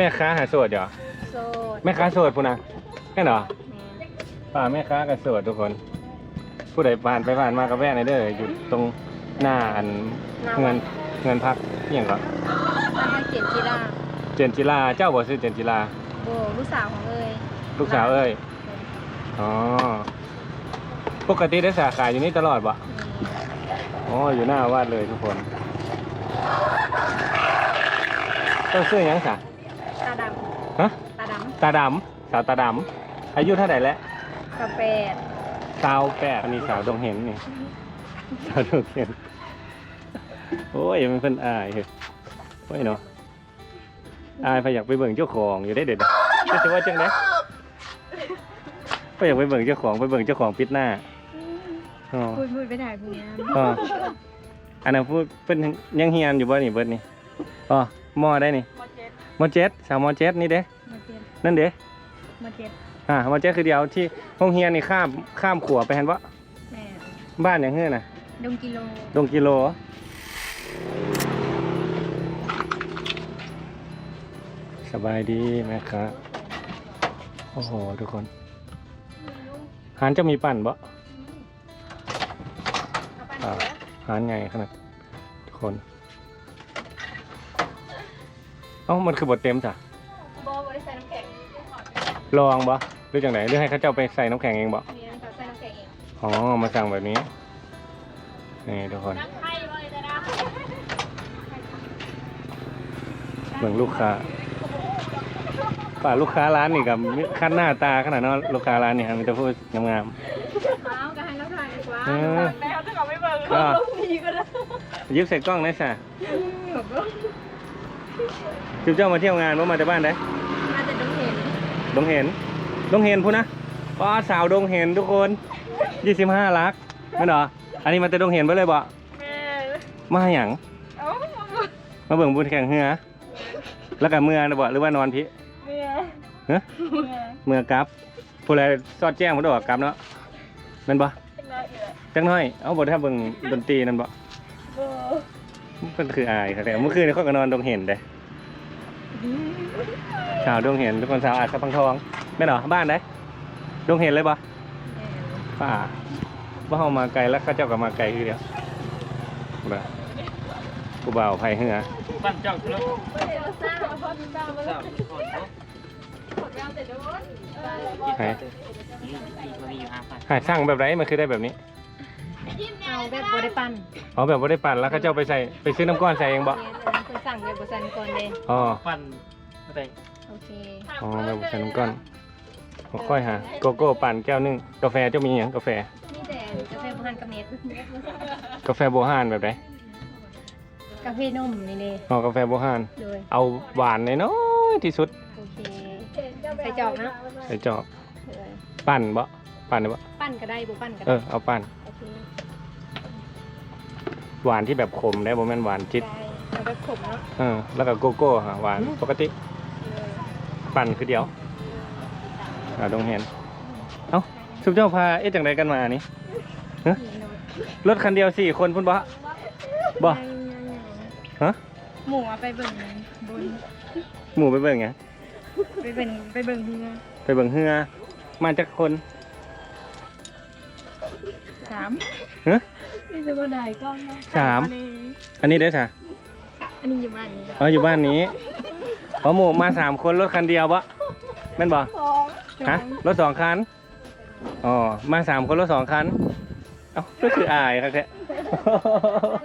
แม่ค้าหาโสดเหรอโสดแม่ค้าโสดพูนะแค่เหรอแม่ป่าแม่ค้ากับโสดทุกคน ผู้ใดผ่านไปผ่านมากับแวะในอยเด้ออยู่ตรงหน้าอันเงินเงินพักที่อย่างก็บ้านมาเขียนจีราเจนจิลาเจ้าบ่ซื้อเจนจิลาโบลูกสาวของเอ้ยลูกสาวเอ้ยอ๋อปกติได้สาขาอยู่นี่ตลอดปะอ๋ออยู่หน้าวาดเลยทุกคน ต้องซื้อหยังสะตาดฮะำ ตาดตาดำสาวตาดำอายุเท่าไหร่แล้วำกาแฟสาวแปดอันนี้สาวดงเห็นนี่ สาวดงเห็น โอ้ยมันเพิ่นอายเฮ้ยโอ้ยเนาะอายไปอยากไปเบิ่งเจ้าของอยู่ได้เด็ดจะจะว่าจังไดไปอยากไปเบิ่งเจ้าของไปเบิ่งเจ้าของปิดหน้าอ๋อพูดพูดไปถ่ายพูดนะอ๋ออันนั้นพูดเป็นยังเฮียนอยู่บ่นี่เบิดนี่อ๋อมอได้นี่มอเจ็ดสาวมอเจ็ดนี่เด้มาเจ็ดนั่ นเด้มาเจ็ดอ่ามอเจ็ดคือเดียวที่ห้องเฮียนนี่ข้ามข้ามขัวไปเห็นบ่แม่บ้านอย่างเฮือน่ะดงกิโลดงกิโลสบายดีไหมครับ โอ้โห ทุกคนหานจะมีปั่นบ่อ่าหานไงขนาดทุกคน เอ้า มันคือบทเต็มจ้ะ ลองบ่หรือจังไหนหรือให้เขาเจ้าไปใส่น้ำแข็งเองบ่มีน้ำใส่น้ำแข็งเองอ๋อมาสั่งแบบนี้นี่ทุกคนน้ำไข่บ่เลยจ้ะนะเหมือนลูกค้าป่าลูกค้าร้านนี่กับขั้นหน้าตาขนาดนั้นลูกค้าร้านนี่ครับมีแต่พูดงามเอาก็ให้เราถ่ายดีกว่าๆเออแล้วถ้าเขาไม่เบิ่งก็ดีก็ได้ยิบใส่กล้องได้สะแบบว่าจุ๊บเจ้ามาเที่ยวงานว่ามาจากบ้านได้ น่าจะต้องเห็น ดงเห็น ดงเห็นพูดนะป้าสาวดงเห็นทุกคนยี่สิบห้าลักไม่นเหรอ อันนี้มันจะดงเห็นไปเลยบ่แม่มาหยังเอ้ามาเบิ่งบุญแข่งเหือแล้วกับเมื่อนะบ่หรือว่านอนพี่เมียฮะเมียเมื่อกลับผู้ใดสอดแจ้งผมดอกกลับเนาะแมันบ่เป็นไรเอ่ยจังน้อย เอาบทถ้าเบิ่งดนตรีนั่นบ่โบมันคืออายครับแต่เมื่อคืนเขาก็นอนดงเห็นเด้ สาวดงเห็นทุกคนสาวอาจสะพังทองแม่นเหรอบ้านได้ดงเห็นเลยบ่ป้าว่าเฮามาไกลแล้วเขาเจ้าก็มาไกลคือเดียวบ่ผู้บ่าวไผเหือบ้านเจ้าคือเดี๋ยวสร้างเอาพ่อสร้างมาเจ้าแล้วที่คนเนาะผลงานเสร็จแล้วไผนี่มันมีอยู่ห้าพันหาช่างแบบไหนมันคือได้แบบนี้ เอาแบบบริปันอ๋อแบบบ่ได้ปั่นแล้วเขาเจ้าไปใส่ไปซื้อน้ำก้อนใส่เองบ่คือสั่งแบบบริษัทก่อนเลยอ๋อฟันอะไรโอเคอ๋อแบบบ่ใส่น้ำก้อนผมค่อยหาโกโก้ปั่นแก้วหนึงกาแฟเจ้ามีหยังกาแฟ นี่แต่กาแฟบุหันกับเน็ตกาแฟโบฮานแบบไหนกาแฟนมนี่เลยอ๋อกาแฟโบฮานโดยเอาหวานน้อยๆที่สุดโอเคใส่จอกนะใส่จอบโดยปั่นบ่ปั่นได้บ่ปั้นก็ได้บุปั้นก็เอได้อเอาปั่นโอเค หวานที่แบบขมได้บ่แม่นหวานจิตได้เอาแบบขมเนาะเออแล้วก็โกโก้ฮะหวานปกติเลยปั่นคือเดียวอ่าดงเห็นเอ้าสุบเจ้าพาเอ๊ะจังไดกันมานี่นี่เนาะรถคันเดียวสี่คนพุ่นบ่บ่ฮะหมูเอาไปเบิ่งบนหมู่ไปเบิ่งไงไปเบิ่งไปเบิ่งเฮือไปเบิ่งเฮือมาจากคนสามฮะ นี่จะบ่ได้กล้องนะสาม อันนี้ได้อจ้ะอันนี้อยู่บ้านนี้อ๋ออยู่บ้านนี้อ๋อหมู่มาสามคนรถคันเดียวบ่แม่นบ่สองฮะรถสองคันอ๋อมาสามคนรถสองคันเอ้าก็คืออายครับแท้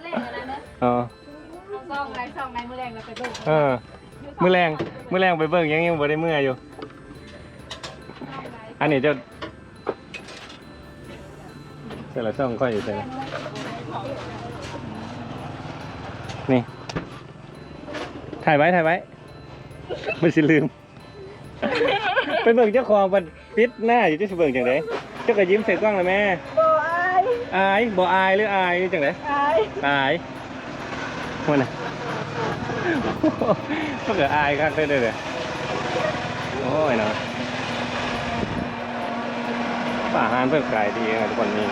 แรกอะไรนะอ๋อซองไรซองไรมือแรงเราไปเบิ่งเออมือแรงมือแรงไปเบิ่งยังยังบ่ได้เมื่ออยู่ อันนี้จะ เสร็จแล้วช่องค่อยอยู่ใช่ไหมนี่ ถ่ายไว้ ถ่ายไว้ ไม่สิลืมไปเบิ่งเจ้าของมันปิดหน้าอยู่ที่สิเบิ่งจังไดเจ้าก็ยิ้มใส่กล้องเลยแม่โบอายอายบ่อายหรืออายหรือจังไดอายอายมันน่ะก็เกิดอายครับเด้อเด้อเด้อโอ้ยเนาะป่าอาหารเพื่อขายดีนะทุกคนมี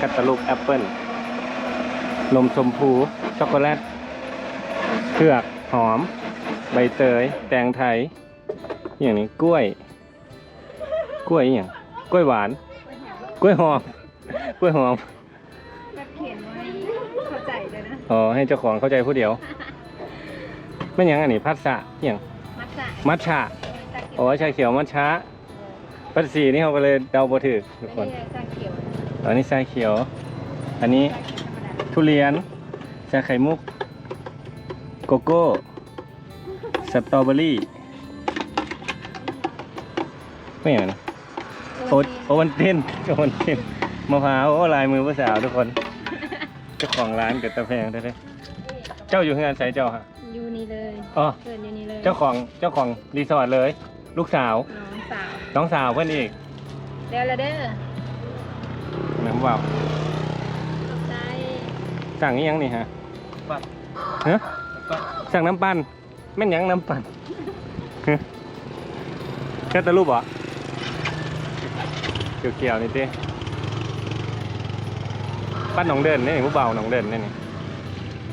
คัตตาลูกแอปเปิ้ลนมชมพู ช็อกโกแลตเผือกหอม ใบเตย แตงไทยอหย่างนี้กล้วย กล้วยอหย่างกล้วยหวาน กล้วยหอม กล้วยหอมก็เขียนไว้เข้าใจเลยนะ อ๋อ ให้เจ้าของเข้าใจผู้เดียว ไม่นหยังอันนี้พัสสะอหย่างมัทฉะมัทฉะตะเกียบอ๋อชาเขียวมัทฉะพัสสีนี่เขาก็เลยเดาบ่ถูกทุกคนไม่ได้ตะเกียบ อันนี้ชาเขียว อันนี้ตะเกียบธรรมดาทุเรียน ชาไข่มุก โกโก้ สตรอเบอรี่ ไม่อย่างนะโอโอวันตินโอวันตินมะพร้าวโอ้ลายมือผู้สาวทุกคน เจ้าของร้านเกิดตะแพงแท้ๆเจ้าอยู่ที่งานไสเจ้าฮะอยู่นี่เลยอ๋อเกิดอยู่นี่เลย เจ้าของ เจ้าของรีสอร์ทเลย ลูกสาว น้องสาว น้องสาวเพื่อนอีกเดี๋ยวละเด้อ เหมือนเปล่าใจสั่งนี้ยังนี่ฮะปัดฮะแล้วก็สั่งน้ำปั่นแม่นหยังน้ำปั่นฮะแค่ตะรูปเหรอเกี่ยวๆนี่เต้ปั้นหนองเดินนี่ผู้เบาหนองเดินนี่นี่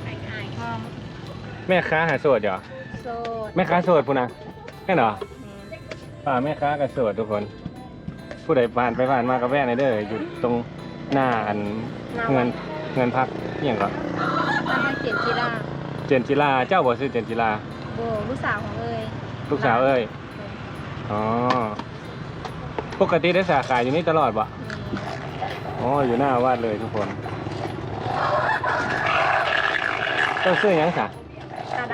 ไอ้ไอ้ห้องแม่ค้าหาโสดเหรอโสดแม่ค้าโสดพูนะแค่เหรอแม่ป่าแม่ค้ากับโสดทุกคน ผู้ใดผ่านไปผ่านมากับแว่ในเด้ออยู่ตรง หน้าอันเงินเงินพักอหย่างก่อนตั้งให้เขียนกีฬาเจนจิลาเจ้าบ่ซื้อเจนจิลาโบลูกสาวของเอ้ยลูกสาวเอ้ยอ๋อปกติได้สาขาอยู่นี่ตลอดบ่อ๋ออยู่หน้าวาดเลยทุกคนเจ้าซื้อหยังสะตาด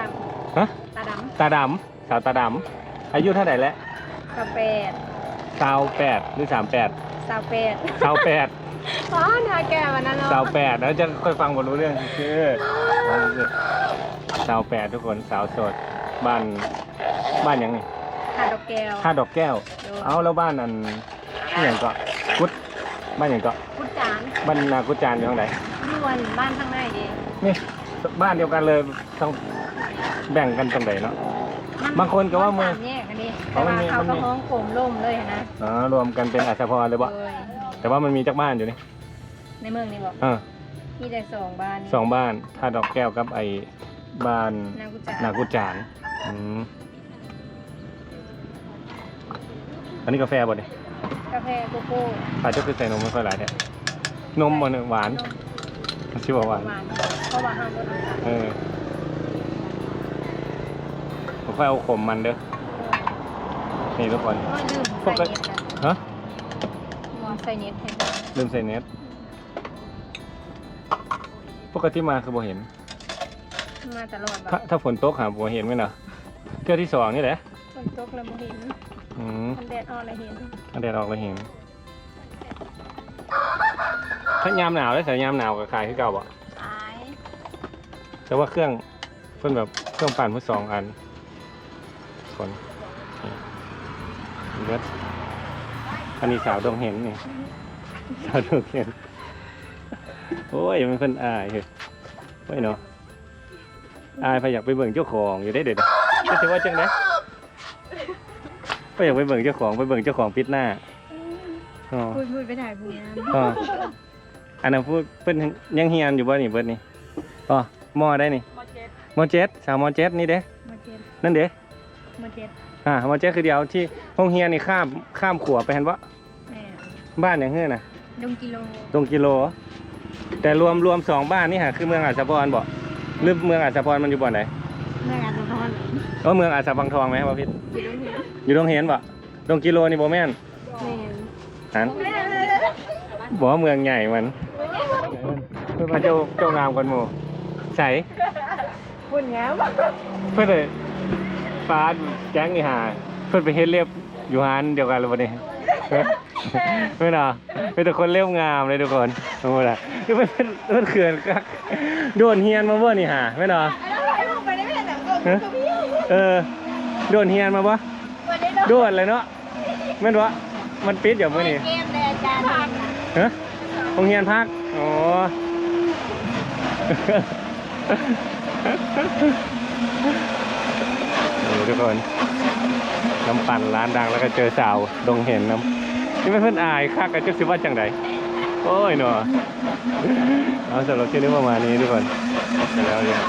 ฮะำตาดตาดำสาวตาดำอายุเท่าไหร่แล้วำสาวแปดสาวแปดหรือสามแปดสาวแปดสาวแปด อ๋อนาแก่วันนั้นเนาะสาวแปดแล้วจะค่อยฟังบทรู้เรื่องชื่อสาวแปดทุกคนสาวโสดบ้านบ้านหยังนี่ขาดอกแก้วท่าดอกแก้ว เอาแล้วบ้านอันนี่อย่างก็กุดบ้านอย่างก็พุทธจานบ้านนากุดจานอยู่ทางไหนยวนบ้านข้างในเองนี่บ้านเดียวกันเลยต้องแบ่งกันตรงไหนเนาะ บางคนก็ว่ามือสแยกกันดิอ๋แต่อมันว่ามีเขามันก็มีห้องโกมล่มเลยนะอ๋อรวมกันเป็นอัศพรเลยบ่โดย แต่ว่ามันมีจักบ้านอยู่นี่ในเมืองนี่บอกอ่ามีแต่สองบ้านสองบ้านท่าดอกแก้วกับไอ้บ้านนากุจานากุจานอืมอันนี้กาแฟบ่เนี่ยกาแฟโกโก้อาจจะคือใส่นมไม่ค่อยหลายแท้นมมันหวาน ชื่อว่าหวาน หวานเพราะว่าห้ามรสน้ำตาลเออผมค่อยเอาขมมันเด้อ นี่ทุกคนโอ้ยลืมปใส่กเน็ติตกันฮะลืม ใส่เน็ตให้ลืมใส่เน็ตปกติมาคือบ่เห็น มาตลอดแบถ้าบถ้าฝนตกหาบ่เห็นไหมเนาะเทื่อที่สองนี่แหละฝนตกแล้วบ่เห็นอืมมันแดดออกแล้วเห็นอันแดดออกแล้วเห็น ถ้ายามหนาวได้ใส่ยามหนาวกับขายคือเก่าบ่ตายแต่ว่าเครื่องเพิ่นแบบเครื่องปั่นเพิ่นสองอันคนนี่เบิด อันนี้สาวดงเห็นนี่สาวดงเห็นโอ้ยมันเพิ่นอายเฮ้ยโอ้ยเนาะอายพอยากไปเบิ่งเจ้าของอยู่ได้เด็ดก็ถือว่าจังได๋ก็อยากไปเบิ่งเจ้าของไปเบิ่งเจ้าของปิดหน้าอ๋อพูดพูดไปถ่ายพูดนะอ๋ออันนั้นพูดเพิ่นยังเฮียนอยู่บ่นี่เบิดนี่อ๋อมอได้นี่มาเจ็ดมอเจ็ดสาวมอเจ็ดนี่เด้มาเจ็ดนั่นเด้มาเจ็ดอ่ามอเจ็ดคือเดียวที่ห้องเฮียนนี่ข้ามข้ามขัวไปเห็นบ่แม่ บ้านอย่างเฮือน่ะดงกิโลตรงกิโล แต่รวมรวมสองบ้านนี่หะคือเมืองอัศพรบ่หรือเมืองอัศพรมันอยู่บ่อนไหนแม่งานสะท้อนเออเมืองอัศพังทองไหมบ่พี่อยู่ดงหินอยู่ตรงเห็นบ่ตรงกิโลนี่บ่แม่นแม่หันบ่ว่าเมืองใหญ่มันเพิ่นมาเจ้าเจ้างามกันหมู่ใส่พูดงามเพิ่นเลยฟ้าแก๊งนี่หาเพิ่นไปเฮ็ดเรียบอยู่หานเดียวกันเลยบ่นี่ เพิ่นอะเป็นแต่คนเรียบงามเลยทุกคนโอ้โหล่ะคือมันเป็นมันเขื่อนคักโดนเฮียนมาบ่นี่หาแม่นอะไปได้ไม่ได้หนังก็ฮะเออโดนเฮียนมาบ่วันนี้โดนเลยเนาะแม่นวะมันปิดอยู่มื้อนี้เกมเลยอาจารย์ฮะโรงเรียนพักอ๋อนี่ทุกคน น้ำปั่นร้านดังแล้วก็เจอสาวดงเห็นน้ำ นี่ไม่เพิ่นอายคักกันจุดสิว่าจังไดโอ้ยหนอเอาสำหรับคลิปนี้ประมาณนี้ทุกคนแล้วเนี่ย